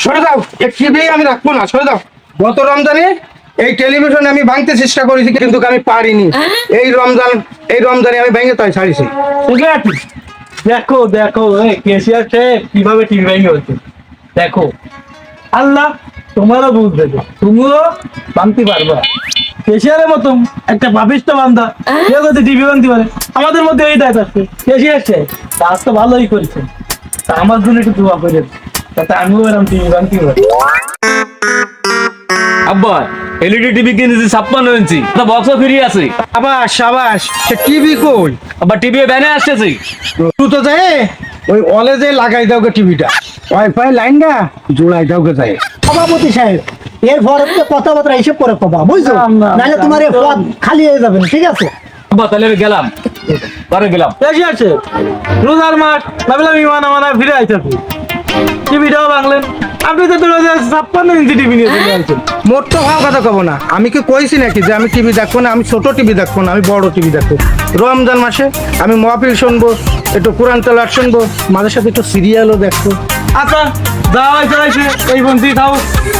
সরে দাও এক টিভি আমি রাখব না সরে দাও গত রমজানে এই টেলিভিশন আমি ভাঙতে চেষ্টা করেছি কিন্তু আমি পারিনি। এই রমজান এই রমজানে আমি ভেঙে তাই ছাড়িছি ঠিক? আছে দেখো দেখো এই কেসিয়ার সাহেব কীভাবে টিভি ভেঙে হচ্ছে দেখো আল্লাহ তোমারও বুঝ দেবে তুমিও ভাঙতে পারবা। কেসিয়ারের মতন একটা পাপিষ্ট বান্ধা সে করতে টিভি ভাঙতে পারে আমাদের মধ্যে এই দায়িত্ব আছে। কেসিয়ার সাহেব কাজ তো ভালোই করেছে। তা আমার জন্য একটু দোয়া করে তাতে আমিও এরকম টিভি ভাঙতে পারি। আব্বা এলইডি টিভি কিনেছি ছাপ্পান্ন ইঞ্চি। তো বক্সও ফ্রি আছে। আবাস সাবাস সে টিভি কই? আবার টিভি ব্যানে আসতেছি। তুই তো যায় ওই অলে যে লাগাই দাও গে টিভিটা ওয়াইফাই লাইনটা জোড়াই দাও গে যায় সভাপতি সাহেব এরপর তো কথাবার্তা এইসব করে কবা বুঝছ? না, না, নাহলে তোমার এই পদ খালি হয়ে যাবে না, ঠিক আছে? তাহলে আমি গেলাম। ঘরে গেলাম। সাহেব রোজার মাস ভাবলাম ইমান আমানা ফিরে আইতাছি। টিভিটাও ভাঙলেন। আপনি তো রোজা ছাপ্পান্ন ইঞ্চি টিভি নিয়ে চলে আসছেন। মোর তো ভালো কথা কব না। আমি কি কইছি নাকি যে আমি টিভি দেখব না? আমি ছোট টিভি দেখব না, আমি বড় টিভি দেখব। রমজান মাসে আমি মহাপিল শুনব, একটু কোরআন তেলার শুনব, মাঝে সাথে একটু সিরিয়ালও দেখব। আচ্ছা যাওয়া হয়েছে হয়েছে এই বন্দি খাও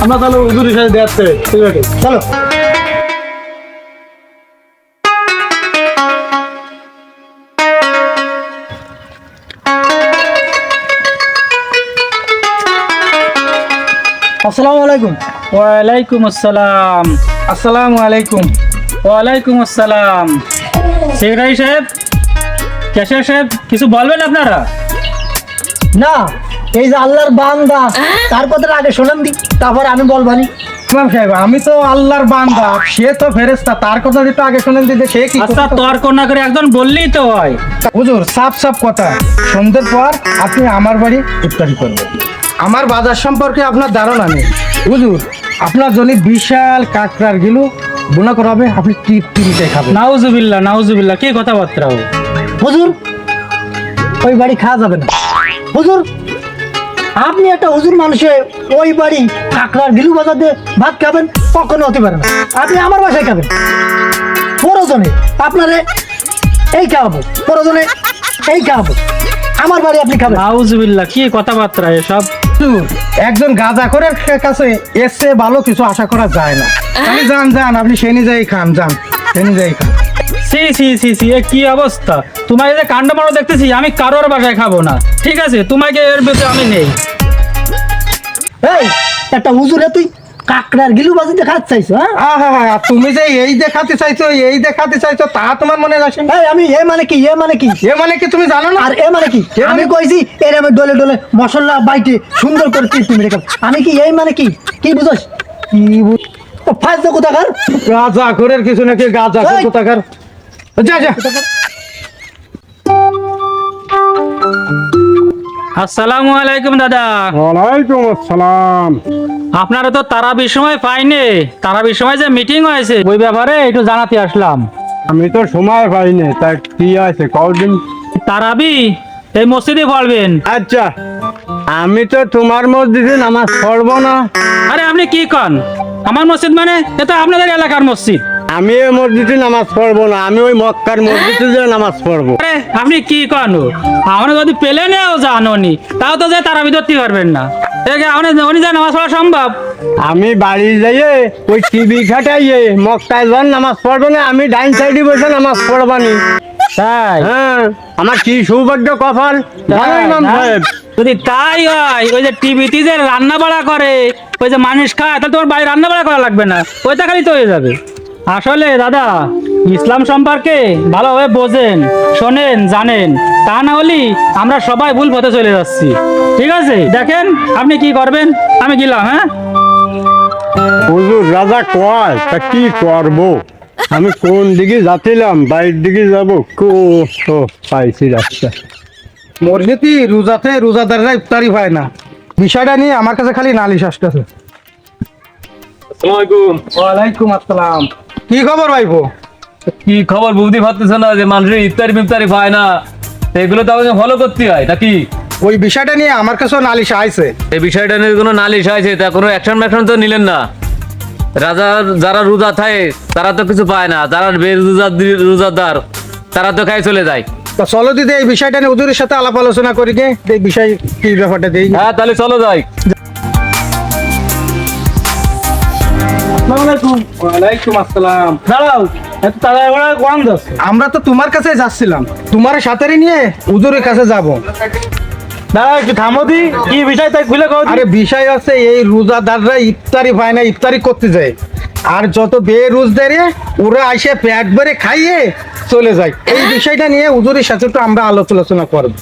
আমরা তাহলে হুজুরের সাথে দেখতে ঠিক আছে, চলো। আসসালামু আলাইকুম। ওয়ালাইকুম আসসালাম। আসসালামু আলাইকুম। ওয়ালাইকুম আসসালাম। সেক্রেটারি সাহেব ক্যাশিয়ার সাহেব কিছু বলবেন আপনারা? না এই যে আল্লাহর বান্দা। তার কথাটা আগে শোনান দি তারপর আমি বলবানি সাহেব আমি তো আল্লাহর বান্দা সে তো ফেরেস্তা তার কথা একটু আগে শুনেন দিতে সে কি আচ্ছা তর্ক না করে একজন বললেই তো হয়। হুজুর সাফ সাফ কথা। সন্ধ্যের পর আপনি আমার বাড়ি ইফতারি করবেন। আমার বাজার সম্পর্কে আপনার ধারণা নেই। হুজুর আপনার জন্য বিশাল কাকড়ার গিলু। বোনা করাবে আপনি টিপ টিভিতে খাবেন। নাউজুবিল্লাহ নাউজুবিল্লাহ কি কথাবার্তা ও হুজুর ওই বাড়ি খাওয়া যাবে না। হুজুর আপনি একটা হুজুর মানুষে ওই বাড়ি কাকড়ার গিলু বাজার দিয়ে ভাত খাবেন কখনো হতে পারে না। আপনি আমার বাসায় খাবেন। প্রয়োজনে আপনারে এই খাওয়াবো প্রয়োজনে এই খাওয়াবো। আমার বাড়ি আপনি খাবেন। নাউজুবিল্লাহ কি কথাবার্তা এসব? হুজুর, একজন গাঁজা করে কাছে এসে ভালো কিছু আশা করা যায় না। আপনি যান যান আপনি সে নিজেই খান যান সে নিজেই খান। সি সি সি সি এ কি অবস্থা? তোমার এই যে কাণ্ড মারো দেখতেছি আমি কারোর বাসায় খাব না। ঠিক আছে তোমাকে এর ভিতরে আমি নেই। এই একটা হুজুরে তুই। কাকড়ার গিলু বাজিতে খাতে চাইছো হ্যাঁ? তুমি যে এই দেখাতে চাইছো এই দেখাতে চাইছো তা তোমার মনে আসে? না আমি এ মানে কি এ মানে কি? এ মানে কি তুমি জানো না? আর এ মানে কি? এ মানে- আমি কইছি এর আমি ডলে ডলে মশলা বাইটে সুন্দর করে তুমি রেখে আমি কি এই মানে কি? কি বুঝোস? কি ও ফাইজ কোথাকার? গাঁজা করে কিছু নাকি গাঁজা! কোথাকার? যা যা। আসসালামু আলাইকুম দাদা। ওয়ালাইকুম আসসালাম। আপনারা তো তারাবির সময় পাইনি। তারাবির সময় যে মিটিং হয়েছে ওই ব্যাপারে একটু জানাতে আসলাম। আমি তো সময় পাইনি তাই কি আছে কদিন তারাবি এই মসজিদে পড়বেন আচ্ছা আমি তো তোমার মসজিদে নামাজ পড়ব না। আরে আপনি কি কন? আমার মসজিদ মানে এটা আপনাদের এলাকার মসজিদ। আমি ওই মসজিদে নামাজ পড়ব না আমি ওই মক্কার মসজিদে যে নামাজ পড়ব। আরে আপনি কি কন? আমরা যদি পেলে নেও জানি তাও তো যে তারাবি ধরতে পারবেন না। দেখে আপনি উনি যে নামাজ পড়া সম্ভব? আমি বাড়ি যাইয়ে ওই টিভি খাটাইয়ে মক্কায় যান নামাজ পড়ব না আমি ডাইন সাইডে বসে নামাজ পড়বানি। তাই? হ্যাঁ আমার কি সৌভাগ্য কপাল? জানো ইমাম সাহেব? যদি তাই হয় ওই যে টিভিতে যে রান্না বাড়া করে ওই যে মানুষ খায় তাহলে তোমার বাড়ি রান্না বাড়া করা লাগবে না ওইটা খালি তো হয়ে যাবে। আসলে দাদা ইসলাম সম্পর্কে ভালোভাবে বোঝেন শোনেন জানেন। তা না হলে আমরা সবাই ভুল পথে চলে যাচ্ছি। ঠিক আছে? দেখেন আপনি কি করবেন? আমি গেলাম হ্যাঁ? হুজুর রাজা কয়? তা কি করব? আমি কোন দিকে যাচ্ছিলাম? বাইরের দিকে যাব? কো ও, পাইছি রাস্তা। মসজিদি রোজাতে রোজাদাররা ইফতারি হয় না? বিষয়টা নিয়ে আমার কাছে খালি নালিশ আসতেছে। আসসালামাইকুম ওয়ালাইকুম আসসালাম। কি খবর ভাইপো? কি খবর বুঝতে পারতেছ না যে মানুষের ইফতারি মিফতারি পায় না? এগুলো তো আমাকে ফলো করতে হয় নাকি? ওই বিষয়টা নিয়ে আমার কাছেও নালিশ আইছে। এই বিষয়টা নিয়ে কোনো নালিশ হয়েছে তা কোনো অ্যাকশন ম্যাকশন তো নিলেন না। রাজা যারা রোজা থাকে তারা তো কিছু পায় না। যারা রোজাদার তারা তো খাই চলে যায়। তা চলো দিদি এই বিষয়টা নিয়ে হুজুরের সাথে আলাপ আলোচনা করি গে এই বিষয় কি ব্যাপারটা দেই হ্যাঁ তাহলে চলো যাই। আসসালামু আলাইকুম। ওয়ালাইকুম আসসালাম। দাঁড়াও এত তাড়াহুড়া কোন যাচ্ছে? আমরা তো তোমার কাছে যাচ্ছিলাম। তোমার সাথে নিয়ে হুজুরের কাছে যাব। দাঁড়াও একটু থামো দি। কি বিষয় তাই খুলে কও আরে বিষয় আছে এই রোজাদাররা ইফতারি পায় না ইফতারি করতে যায়। আর যত বেরোজদারে ওরা এসে পেট ভরে খাইয়ে চলে যায়। এই বিষয়টা নিয়ে হুজুরের সাথে একটু আমরা আলোচনা করব।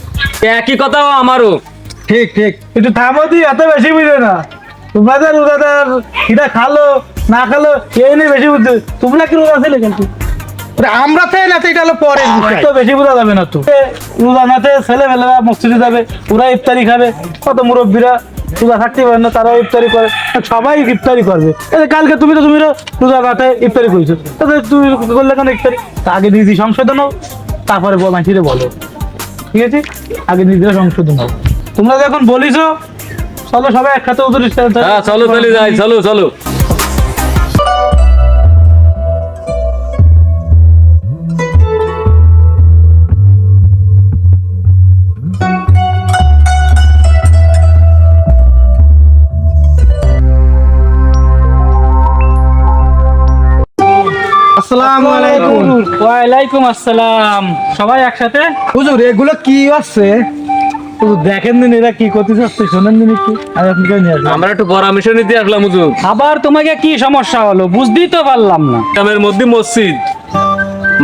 একই কথাও আমারও। ঠিক ঠিক। একটু থামো দি এত বেশি বুঝে না। তোমাদের রোজাদার কিটা খালো না খালো এই নিয়ে বেশি বুঝতে তোমরা কি রোজা ছিলে কিন্তু? আমরা তো না এটা হলো বিষয়। তো বেশি বোঝা যাবে না তো। রোজা নাতে ছেলে মেলেরা মসজিদে যাবে ওরা ইফতারি খাবে। কত মুরব্বীরা রোজা থাকতে পারে না তারাও ইফতারি করে। সবাই ইফতারি করবে। কালকে তুমি তো তুমি রোজা নাতে ইফতারি করেছ। তাহলে তুমি করলে কেন ইফতারি? আগে নিজে সংশোধন হোক তারপরে মাসিরে বলো। ঠিক আছে? আগে নিজেরা সংশোধন হোক তোমরা যখন বলিছো চলো সবাই একসাথে হ্যাঁ চলো চলে যাই চলো চলো। আসসালামু আলাইকুম। ওয়ালাইকুম আসসালাম। সবাই একসাথে? হুজুর এগুলো কি আছে? দেখেন দিন এরা কি করতে চাচ্ছে শোনেন দিন একটু। আমি আপনাকে নিয়ে আসলাম আমরা একটু পরামর্শ নিতে আসলাম হুজুর। আবার তোমাকে কি সমস্যা হলো? বুঝতেই তো পারলাম না। গ্রামের মধ্যে মসজিদ।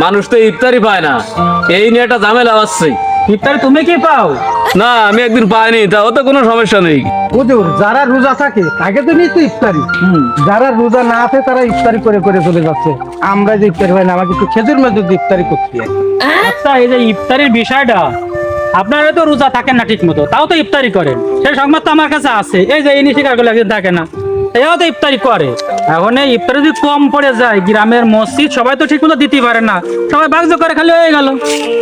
মানুষ তো ইফতারি পায় না। এই নিয়ে একটা ঝামেলা আসছে ইফতারি তুমি কি পাও? না আমি একদিন পাইনি তাও তো কোনো সমস্যা নেই। হুজুর যারা রোজা থাকে তাকে তো নিয়ে তো ইফতারি। যারা রোজা না আছে তারা ইফতারি করে করে চলে যাচ্ছে। আমরা যে ইফতারি পাই না আমাকে একটু খেজুর মধ্যে ইফতারি করতে আচ্ছা এই যে ইফতারির বিষয়টা আপনারা তো রোজা থাকেন না ঠিক মতো তাও তো ইফতারি করেন। সেই সংবাদ তো আমার কাছে আছে, এই যে ইনি শিকার করলে একদিন থাকে না, এও তো ইফতারি করে। এখন এই ইফতারি যদি কম পড়ে যায়, গ্রামের মসজিদ সবাই তো ঠিক মতো দিতে পারে না, সবাই বাগজ করে খালি হয়ে গেল।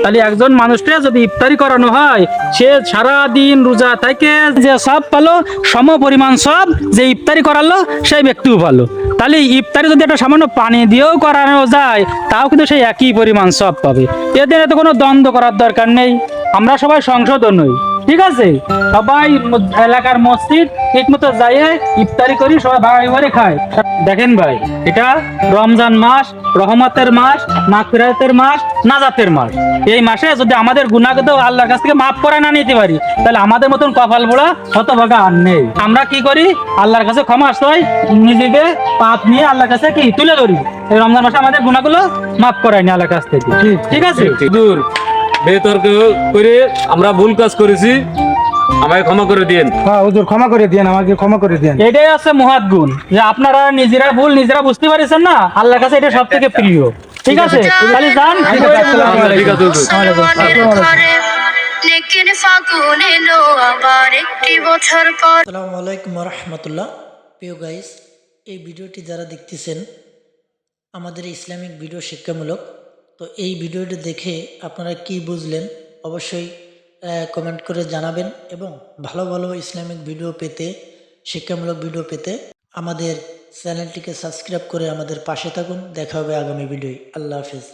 তাহলে একজন মানুষকে যদি ইফতারি করানো হয়, সে সারা দিন রোজা থেকে যে সব পালো, সম পরিমাণ সব যে ইফতারি করালো, সেই ব্যক্তিও ভালো তাহলে ইফতারি যদি একটা সামান্য পানি দিয়েও করানো যায়, তাও কিন্তু সেই একই পরিমাণ সব পাবে। এদের এত কোনো দ্বন্দ্ব করার দরকার নেই। আমরা সবাই সংশোধন হই ঠিক আছে? সবাই এলাকার মসজিদ ঠিক মতো যাই ইফতারি করি সবাই ভাগাই ভাগে খায়। দেখেন ভাই এটা রমজান মাস রহমতের মাস মাগফিরাতের মাস নাজাতের মাস। এই মাসে যদি আমাদের গুণাগত আল্লাহর কাছ থেকে মাফ করে না নিতে পারি তাহলে আমাদের মতন কপাল পোড়া হতভাগা আর নেই। আমরা কি করি? আল্লাহর কাছে ক্ষমা আশ্রয় নিজেকে পাপ নিয়ে আল্লাহর কাছে কি? তুলে ধরি। এই রমজান মাসে আমাদের গুণাগুলো মাফ করায়নি আল্লাহর কাছ থেকে। ঠিক আছে? দূর। বেতর্ক করে আমরা ভুল কাজ করেছি আমায় ক্ষমা করে দিন হ্যাঁ হুজুর ক্ষমা করে দিয়েন আমাকে ক্ষমা করে দিয়েন। এটাই আছে মহাত গুণ যে আপনারা নিজেরা ভুল নিজেরা বুঝতে পারছেন না আল্লাহর কাছে এটা সব থেকে প্রিয়। ঠিক আছে? তাহলে যান ঠিক আছে। আসসালামু আলাইকুম। রহমতুল্লাহ প্রিয় গাইস এই ভিডিওটি যারা দেখতেছেন আমাদের ইসলামিক ভিডিও শিক্ষামূলক তো এই ভিডিওটি দেখে আপনারা কি বুঝলেন, অবশ্যই কমেন্ট করে জানাবেন এবং ভালো ভালো ইসলামিক ভিডিও পেতে, শিক্ষামূলক ভিডিও পেতে আমাদের চ্যানেলটিকে সাবস্ক্রাইব করে আমাদের পাশে থাকুন। দেখা হবে আগামী ভিডিওয়। আল্লাহ হাফিজ।